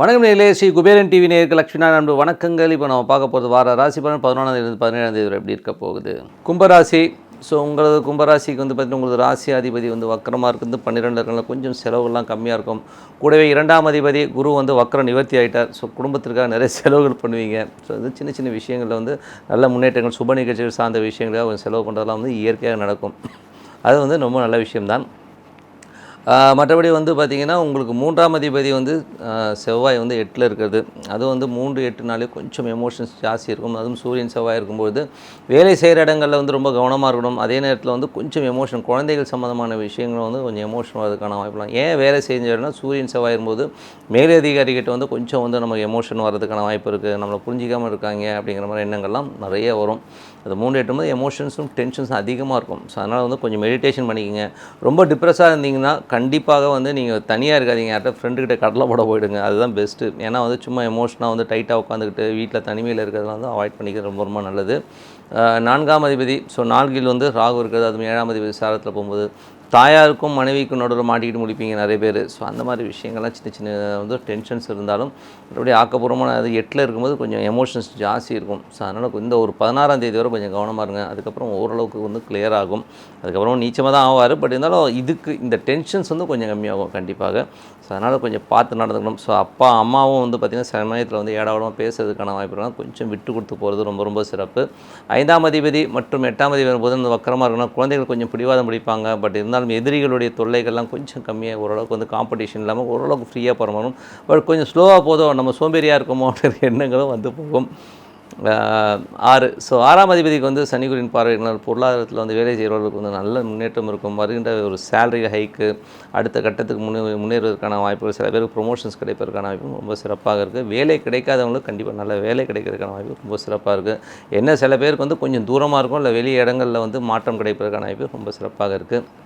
வணக்கம் நேர்களே ஸ்ரீ குபேரன் டிவி நேருக்கு லட்சுமணா நண்பு வணக்கங்கள். இப்போ நம்ம பார்க்க போகிறது வார ராசி பலன் பதினொன்றாம் பதினேழாம் தேதி வரை எப்படி இருக்க போகுது? கும்பராசி ஸோ உங்களது கும்பராசிக்கு வந்து பார்த்தீங்கன்னா உங்களது ராசி அதிபதி வந்து வக்கரமாக இருக்குது பன்னிரெண்டு இருக்கனால கொஞ்சம் செலவுகள்லாம் கம்மியாக இருக்கும். கூடவே இரண்டாம் அதிபதி குரு வந்து வக்கரம் நிவர்த்தி ஆகிட்டார் ஸோ குடும்பத்திற்காக நிறைய செலவுகள் பண்ணுவீங்க. ஸோ இது சின்ன சின்ன விஷயங்களில் வந்து நல்ல முன்னேற்றங்கள் சுப நிகழ்ச்சிகள் சார்ந்த விஷயங்களாக செலவு பண்ணுறதெல்லாம் வந்து இயற்கையாக நடக்கும். அது வந்து ரொம்ப நல்ல விஷயம்தான். மற்றபடி வந்து பார்த்திங்கன்னா உங்களுக்கு மூன்றாம் அதிபதி வந்து செவ்வாய் வந்து எட்டில் இருக்கிறது. அது வந்து மூன்று எட்டுனாலே கொஞ்சம் எமோஷன்ஸ் ஜாஸ்தி இருக்கும். அதுவும் சூரியன் செவ்வாய் இருக்கும்போது வேலை செய்கிற இடங்களில் வந்து ரொம்ப கவனமாக இருக்கணும். அதே நேரத்தில் வந்து கொஞ்சம் எமோஷன் குழந்தைகள் சம்மந்தமான விஷயங்கள் வந்து கொஞ்சம் எமோஷன் வரதுக்கான வாய்ப்புலாம் ஏன் வேலை செஞ்ச சூரியன் செவ்வாய் இருக்கும்போது மேலதிகாரிகிட்ட வந்து கொஞ்சம் வந்து நமக்கு எமோஷன் வர்றதுக்கான வாய்ப்பு இருக்குது நம்மளை புரிஞ்சிக்காமல் இருக்காங்க அப்படிங்கிற மாதிரி எண்ணங்கள்லாம் நிறைய வரும். அது மூணு எட்டும் போது எமோஷன்ஸும் டென்ஷன்ஸும் அதிகமாக இருக்கும். ஸோ அதனால் வந்து கொஞ்சம் மெடிடேஷன் பண்ணிக்கங்க. ரொம்ப டிப்ரெஸ்ஸாக இருந்தீங்கன்னா கண்டிப்பாக வந்து நீங்கள் தனியாக இருக்காதீங்க. யார்கிட்ட ஃப்ரெண்டுக்கிட்ட கடலை போட போயிடுங்க. அதுதான் பெஸ்ட்டு ஏன்னா வந்து சும்மா எமோஷனாக வந்து டைட்டாக உட்காந்துக்கிட்டு வீட்டில் தனிமையில் இருக்கிறதெல்லாம் வந்து அவாய்ட் பண்ணிக்கிறது ரொம்ப ரொம்ப நல்லது. நான்காம் அதிபதி ஸோ நான்கில் வந்து ராகு இருக்கிறது அதுவும் ஏழாம் அதிபதி சாரத்தில் போகும்போது தாயாருக்கும் மனைவிக்கும் நடுவில் மாட்டிக்கிட்டு முடிப்பீங்க நிறைய பேர். ஸோ அந்த மாதிரி விஷயங்கள்லாம் சின்ன சின்ன வந்து டென்ஷன்ஸ் இருந்தாலும் மறுபடியும் ஆக்கப்பூர்வமான அது எட்டில் இருக்கும்போது கொஞ்சம் எமோஷன்ஸ் ஜாஸ்தி இருக்கும். ஸோ அதனால் இந்த ஒரு பதினாறாம் தேதி வரை கொஞ்சம் கவனமாக இருங்க. அதுக்கப்புறம் ஓரளவுக்கு வந்து கிளியர் ஆகும். அதுக்கப்புறம் நீச்சமாக தான் ஆவார். பட் இருந்தாலும் இதுக்கு இந்த டென்ஷன்ஸ் வந்து கொஞ்சம் கம்மியாகும் கண்டிப்பாக. ஸோ அதனால் கொஞ்சம் பார்த்து நடந்துக்கணும். ஸோ அப்பா அம்மாவும் வந்து பார்த்திங்கன்னா சமயத்தில் வந்து ஏடாவிடமாக பேசுறதுக்கான வாய்ப்பு இருந்தால் கொஞ்சம் விட்டு கொடுத்து போகிறது ரொம்ப ரொம்ப சிறப்பு. ஐந்தாம் அதிபதி மற்றும் எட்டாம் அதிபதி வரும்போது இந்த வக்கரமாக இருக்கணும். குழந்தைகள் கொஞ்சம் பிடிவாதம் பிடிப்பாங்க. பட் இருந்தாலும் எதிரிகளுடைய தொல்லைகள்லாம் கொஞ்சம் கம்மியாக ஓரளவுக்கு வந்து காம்படிஷன் இல்லாமல் ஓரளவுக்கு ஃப்ரீயாக பரவணும். பட் கொஞ்சம் ஸ்லோவாக போதும். நம்ம சோம்பேறியாக இருக்கோமோ அப்படிங்கிற எண்ணங்களும் வந்து போகும். ஆறு. ஸோ ஆறாம் அதிபதிக்கு வந்து சனிகுரின் பார்வையினால் பொருளாதாரத்தில் வந்து வேலை செய்கிறவர்களுக்கு வந்து நல்ல முன்னேற்றம் இருக்கும். வருகின்ற ஒரு சேலரி ஹைக்கு அடுத்த கட்டத்துக்கு முன்னே முன்னேறுவதற்கான வாய்ப்புகள் சில பேருக்கு ப்ரொமோஷன்ஸ் கிடைப்பதற்கான வாய்ப்பு ரொம்ப சிறப்பாக இருக்குது வேலை கிடைக்காதவங்களுக்கு கண்டிப்பாக நல்ல வேலை கிடைக்கிறதுக்கான வாய்ப்பு ரொம்ப சிறப்பாக இருக்குது என்ன சில பேருக்கு வந்து கொஞ்சம் தூரமாக இருக்கும் இல்லை வெளி இடங்களில் வந்து மாற்றம் கிடைப்பதற்கான வாய்ப்பு ரொம்ப சிறப்பாக இருக்குது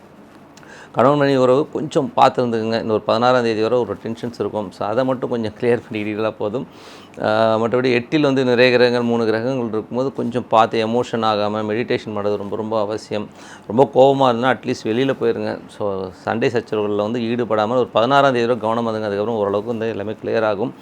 கணவன் மனைவி உறவு கொஞ்சம் பார்த்துருந்துக்குங்க. இந்த ஒரு பதினாறாம் தேதி வரை ஒரு டென்ஷன்ஸ் இருக்கும். ஸோ அதை மட்டும் கொஞ்சம் கிளியர் பண்ணிக்கிட்டீங்களா போதும். மற்றபடி எட்டில் வந்து நிறைய கிரகங்கள் மூணு கிரகங்கள் இருக்கும்போது கொஞ்சம் பார்த்து எமோஷன் ஆகாமல் மெடிடேஷன் பண்ணுறது ரொம்ப ரொம்ப அவசியம். ரொம்ப கோபமாக இருந்தால் அட்லீஸ்ட் வெளியில் போயிருங்க. ஸோ சண்டே சச்சரவுகளில் வந்து ஈடுபடாமல் ஒரு பதினாறாம் தேதி வரை கவனம் வந்துங்க அதுக்கப்புறம் ஓரளவுக்கு வந்து எல்லாமே கிளியர் ஆகும்.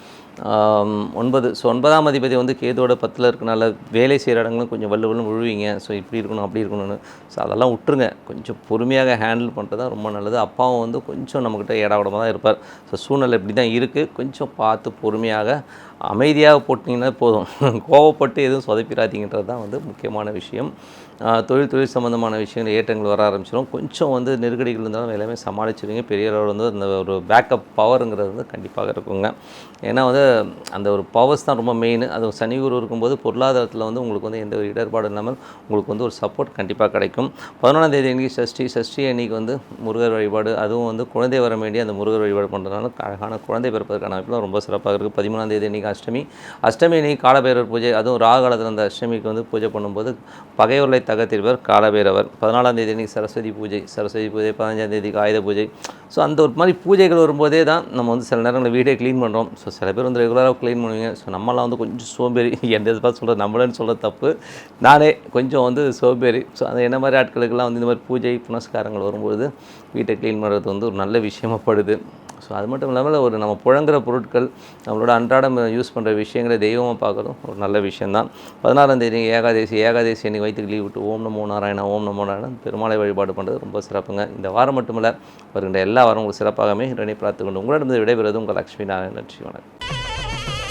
ஒன்பது ஸோ ஒன்பதாம் அதிபதி வந்து கேதோட பத்தில் இருக்கனால வேலை செய்கிற இடங்களும் கொஞ்சம் வல்லு வல்லும் விழுவீங்க. ஸோ இப்படி இருக்கணும் அப்படி இருக்கணும்னு. ஸோ அதெல்லாம் விட்டுருங்க. கொஞ்சம் பொறுமையாக ஹேண்டில் பண்ணுறது தான் ரொம்ப நல்லது. அப்பாவும் வந்து கொஞ்சம் நம்மக்கிட்ட ஏடாவிடமாக தான் இருப்பார். ஸோ சூழ்நிலை இப்படி தான் இருக்குது கொஞ்சம் பார்த்து பொறுமையாக அமைதியாக போட்டிங்கன்னா போதும். கோவப்பட்டு எதுவும் சொதப்பிடாதீங்கன்றது தான் வந்து முக்கியமான விஷயம். தொழில் தொழில் சம்மந்தமான விஷயங்கள் ஏற்றங்கள் வர ஆரம்பிச்சிடும் கொஞ்சம் வந்து நெருக்கடிகள் இருந்தாலும் எல்லாமே சமாளிச்சிருவீங்க. பெரிய அளவில் வந்து அந்த ஒரு பேக்கப் பவருங்கிறது வந்து கண்டிப்பாக இருக்குங்க. ஏன்னா வந்து அந்த ஒரு பவர்ஸ் தான் ரொம்ப மெயின் அது சனி குரு இருக்கும்போது பொருளாதாரத்தில் வந்து உங்களுக்கு வந்து எந்த ஒரு இடர்பாடும் இல்லாமல் உங்களுக்கு வந்து ஒரு சப்போர்ட் கண்டிப்பாக கிடைக்கும். பதினொன்றாம் தேதி அன்றைக்கி சஷ்டி. சஷ்டி அன்றைக்கி வந்து முருகர் வழிபாடு. அதுவும் வந்து குழந்தை வர வேண்டிய அந்த முருகர் வழிபாடு பண்ணுறதுனால அழகான குழந்தை பிறப்பதற்கான வாய்ப்புலாம் ரொம்ப சிறப்பாக இருக்குது பதிமூணாம் தேதி அன்றைக்கி அஷ்டமி. அஷ்டமி அன்றைக்கி காலபைரவர் பூஜை. அதுவும் ராகாலத்தில் காலத்தில் அந்த அஷ்டமிக்கு வந்து பூஜை பண்ணும்போது பகைவர்களை தகர்த்திருப்பவர் காலபைரவர். பதினாலாம் தேதி அன்றைக்கி சரஸ்வதி பூஜை. சரஸ்வதி பூஜை. பதினஞ்சாம் தேதிக்கு ஆயுத பூஜை. ஸோ அந்த ஒரு மாதிரி பூஜைகள் வரும்போதே தான் நம்ம வந்து சில நேரங்களில் வீடே க்ளீன் பண்ணுறோம் ஸோ சில பேர் வந்து ரெகுலராக க்ளீன் பண்ணுவீங்க. ஸோ நம்மளாம் வந்து கொஞ்சம் சோம்பேறி. எந்த இதுவாக பார்த்து சொல்கிறது நம்மளேன்னு சொல்கிற தப்பு. நானே கொஞ்சம் வந்து சோம்பேறி. ஸோ அந்த என்ன மாதிரி ஆட்களுக்கெல்லாம் வந்து இந்த மாதிரி பூஜை புனஸ்காரங்கள் வரும்போது வீட்டை க்ளீன் பண்ணுறது வந்து ஒரு நல்ல விஷயமா படுது. ஸோ அது மட்டும் இல்லாமல் ஒரு நம்ம புழங்குற பொருட்கள் நம்மளோட அன்றாடம் யூஸ் பண்ணுற விஷயங்களை தெய்வமாக பார்க்குறதும் ஒரு நல்ல விஷயந்தான் பதினாறாம் தேதி ஏகாதேசி ஏகாதேசி அன்னைக்கு வயிற்று லீவ் விட்டு ஓம் நமோ நாராயணா ஓம் நமோ நாராயணன் பெருமாளை வழிபாடு பண்ணுறது ரொம்ப சிறப்புங்க. இந்த வாரம் மட்டுமல்ல வருகின்ற எல்லா வாரம் உங்களுக்கு சிறப்பாகவே இறைவனை பார்த்து கொண்டு உங்களிடம் விடைபெறுவது உங்கள் லக்ஷ்மி நாராயணன் நன்றி வணக்கம்.